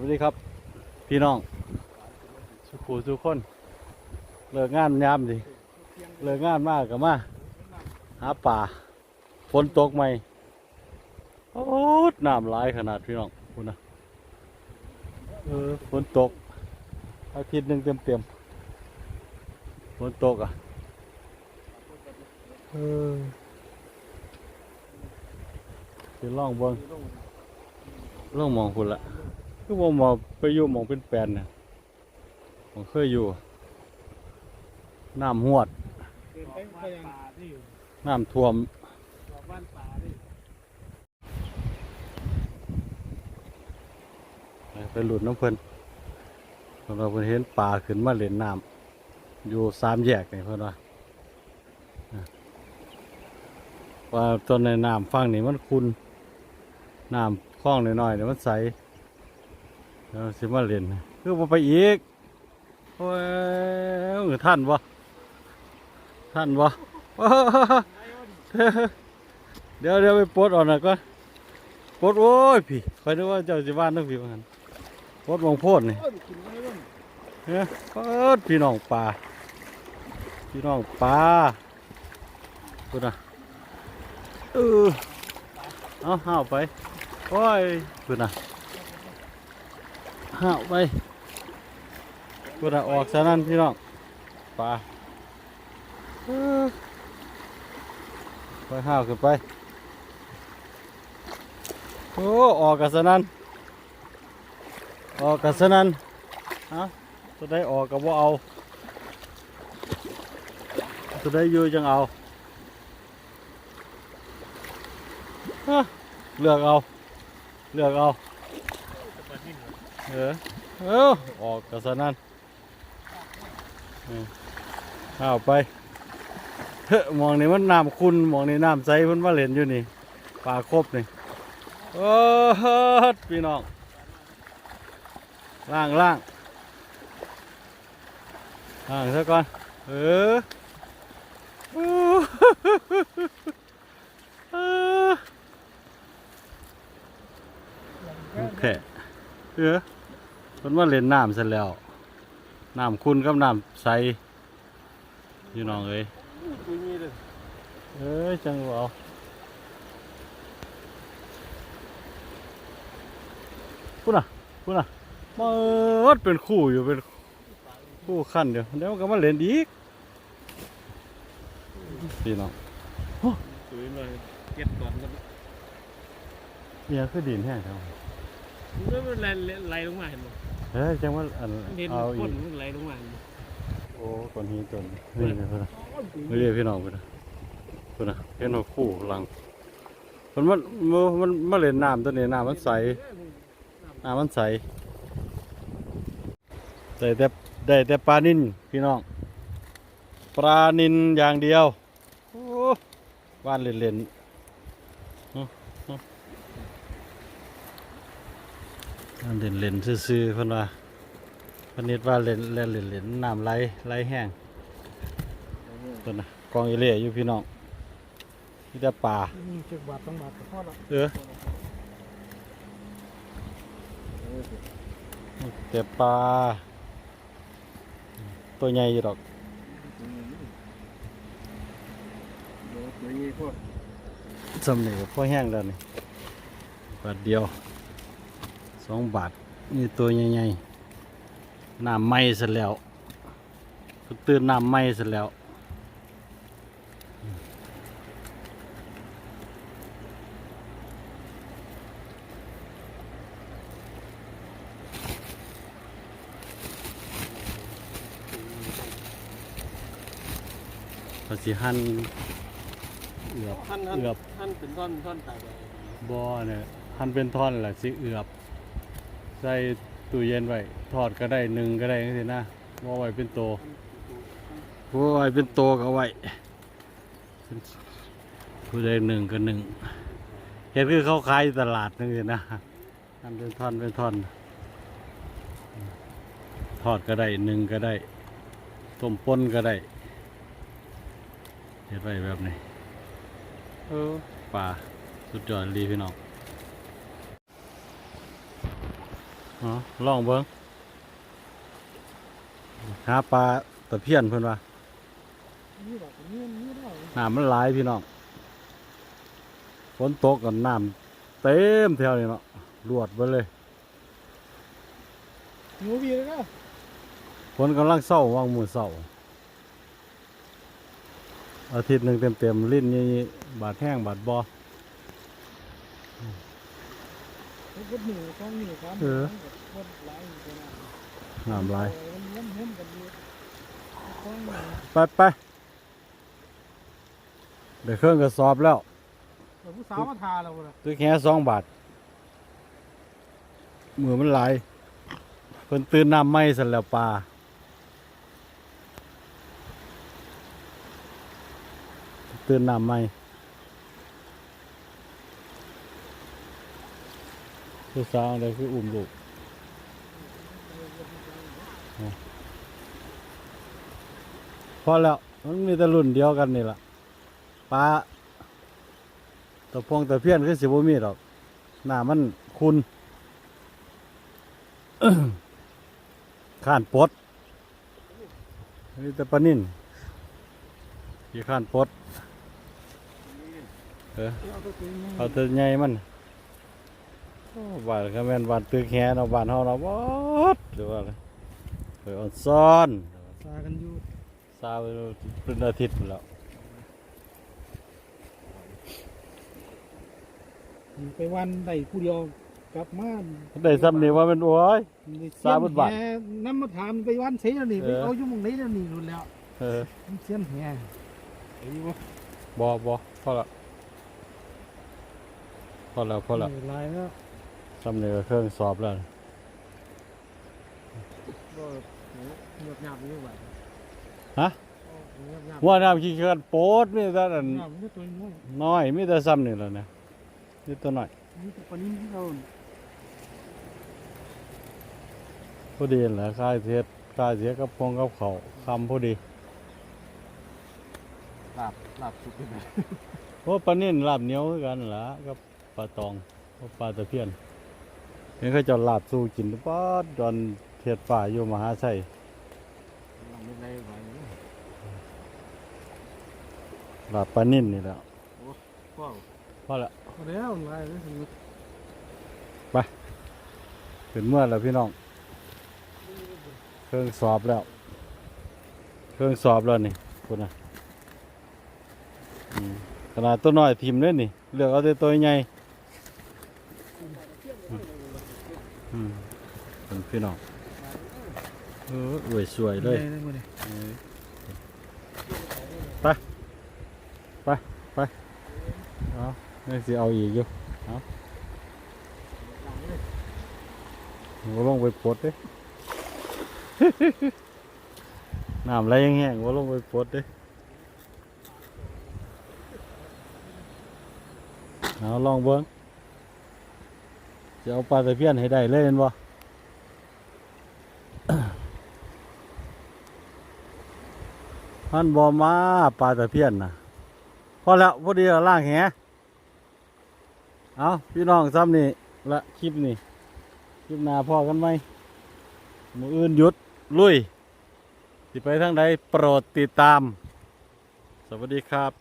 วัสดีครับ พี่น้อง สุขูสุขคนเลิกงานยามดิเลิกงานมากกับมาหาป่าฝนตกไหมโอ้ดน้ำหลายขนาดพี่น้องคุณนะเออฝนตก อาทิตย์หนึ่งเต็มเต็มฝนตกอะเออจะล่องเบิ้งล่องมองคุณละ คือผมมองไปอยู่หมองเป็นแปลนน่ะผมเคยอยู่ น้ำหวด เดินไปก็ยังน้ำท่วมรอบบ้านป่าที่ไปหลุดน้ำเพิ่นเพิ่นว่าเพิ่นเห็นปลาขึ้นมาเล่นน้ำอยู่สามแยกนี่เพิ่นว่าอะว่าตอนในน้ำฟังนี่มันคุณน้ำคลองน้อยๆเนี่ยมันใส แล้วสิมาเล่นคือบ่ไปอีกโอ้ยเออท่านบ่ท่านบ่เดี๋ยวเดี๋ยวไปปลดเออกหน่อยก่อนปลดโอ้ยพี่คอยนึกว่าเจ้าสิบ้านต้องพี่ว่างั้นปลดหมงโพดนี่โอ้ยกินไม่ยปลดพี่น้องปลาพี่น้องปลาพูดนะเออเอาห้าวไปโอ้ยพูดนะ ห้าวไปพูดนะออกซะนั่นพี่น้องปลาไปห้าวขึ้นไป โอ้ ออกกันซะนั้นออกกันซะนั้นฮะตัวได้ออกกับว่าเอาตัวได้อยู่จังเอาเลือกเอา เลือกเอา เออเออออกกันซะนั้นเอาไปเฮ้มองนี่มันน้ำคุณมองนี่น้ำใสเพิ่นมาเล่นอยู่นี่ปลาครบนี่โอ้พี่น้องล่างล่างล่างซะก่อนเออโอเคเออ มันมาเล่นน้ำเสร็จแล้วน้ำคุณกับน้ำใสพี่น้องเอ้ยตัวนี้เลยเอ้ยจังหวะพูดน่ะพูดน่ะมาดเป็นคู่อยู่เป็นคู่ขั้นเดียวเดี๋ยวมันก็มาเล่นอีกพี่น้องสวยเลยเก็บก่อนแล้วเนี่ยคือดินแห้ง ครับมันไหลไหลลงมาเห็นไหมเฮ้ยจังว่าอันเห็นเอาก้อีนกมันไหลลงมาเห็นไหมโอ้ต้นหินต้นนี่นะพูดน่ะไม่เรียกพี่น้องพูดน่ะพูดน่ะเห็นหัวคู่หลังมันมันมันมาเล่นน้ำตัวนี้น้ำมันใส น้ำมันใสได้แต่ได้แต่ปลานินพี่น้อง ปลานินอย่างเดียว โอ้บ้านเล่นๆอื้ออื้อบ้าน เล่นเล่นๆซื่อๆเพิ่นว่าเพิ่นนิดว่าเล่นเล่นเล่นเล่นน้ำไหลไหลแห้งต้นน่ะกองอีเล่อยู่พี่น้องมีแต่ปลาเจ็ดบาทต้องบาทพอละเออแต่ปลาตัวใหญ่อยู่ดอกตัวนี้พอสำเนียงพ่อแห้งแล้วนี่บาทเดียว สองบาท นี่ตัวใหญ่ๆน้ำไหม้เสร็จแล้วตื่นน้ำไหม้เสร็จแล้วภาษีหั่นเอือบท่านเอือบท่านเป็นท่อนท่อนตายบอเนี่ยหั่นเป็นท่อนแหละสิเอือบ ใส่ตู้เย็นไว้ทอดก็ได้หนึ่งก็ได้จังซี่นะบ่ไว้เป็นโตบ่ไว้เป็นโตก็เอาไว้ผู้ใดหนึ่งก็หนึ่งเห็นคือเขาขายอยู่ตลาดนึงสินะหั่นเป็นท่อนเป็นท่อนทอดก็ได้หนึ่งก็ได้ต้มป่นก็ได้เห็ดไว้แบบนี้เออป่าสุดยอดดีพี่น้อง อ๋อ ลองเบิ้งหาปลาตะเพียนเพิ่นว่านี่แบบนี้นี่ได้น้ำมันหลายพี่น้องฝนตกกับน้ำเต็มแถวนี้เนาะรวดไปเลยหนูวีเลยนะฝนกำลังเศร้าวางมือเศร้าอาทิตย์หนึ่งเต็มๆลิ้นนี่บาดแห้งบาดบอ รถหนูสองหนูสาม เออรถหลายอยู่นะน้ำหลายมันเล่นเล่นกันอยู่สองหนูไปไปเดี๋ยวเครื่องกระสอบแล้วแต่ผู้สาวมาทาเราเลยซื้อแค่สองบาทมือมันไหลายเพิ่นตื่นน้ำไหม้สันแล้วปลาตื่นน้ำไห ม้ผู้สาวอะไรคืออุ้มลูกพอแล้วมันมีแต่รุ่นเดียวกันนี่แหละปลาตะพงตะเพี้ยนคือสิบมีดอกหน้ามันคุณข้านปดนี่แต่ปลานิ่นกี่ข้านปดเออเอาตัวนี้เอาแต่ใหญ่มัน บ้านก็แม่นบ้านตึกแฮเนาะบ้านเฮาเนาะบดหรือว่าอะไรไปออนซ่อนทากันอยู่ซาไปเป็นอาทิตย์พุ่นแล้วไปวันใดผู้เดียวกลับมาได้ซ้ำนี่ว่ามันโอ้ยสามพันบาทแหน้ำมาถามไปวันเสียแล้วนี่เอไปอเอาอยู่หมองไหนแล้วนี่รุ่นแล้วเออมันเสียนแห่ไอ้วะบอบอพอละพอแล้วพอแล้วลายแล้ว ซ้ำนี่ก็เครื่องสอบแล้วก็เงียบหยาบอยู่ว่าฮะเงียบหยาบว่าน้ำขี้เกินโปดมีแต่อันหยาบนี่ตัวน้อยน้อยมีแต่ซ้ำนี่แหละนะนี่ตัวน้อยนี่ตัวปลานิ่มที่เราพอดีแหละค่ายเสียค่ายเสียกับพงกับเขาวคำพอดีหลับหลับสุดเลยเพราะปลานิ่นลาบเหนียวคือกันล่ะกับปลาตองกับปลาตะเพียน เห็นเขาเจะลาบสู้กินป๊อดดอนเทียดฝ่าอยู่มหาชัยไม่ได้ไหวลาบปลานิ่นนี่แหละว้าวพอละพอแล้วลายแล้วสมมติเป็นเมื่อแล้วพี่น้อง เครื่องสอบแล้ว เครื่องสอบแล้วนี่คุณนะอืมขนาดตัวน้อยทิมเลยนี่เลือกเอาแต่ตัวใหญ่ อืมเป็นพี่น้องเอออวยสวยเลย ไป ไปไปเอานี่สิเอาอีกอยู่เอาว่าลงไปปดเด้น้ำไหลแห้งว่าลงไปปดเด้เอาลองเบิ้ง จะเอาปลาตะเพียนให้ได้เลยเห็นบ่มันบอมาปลาตะเพียนนะพอแล้วพอดีเราล่างแหเอาพี่น้องซ้ำนี่ละคลิปนี่คลิปหน้าพอกันไหมมืออื่นหยุด ลุยสิไปทางใดโปรดติดตาม สวัสดีครับ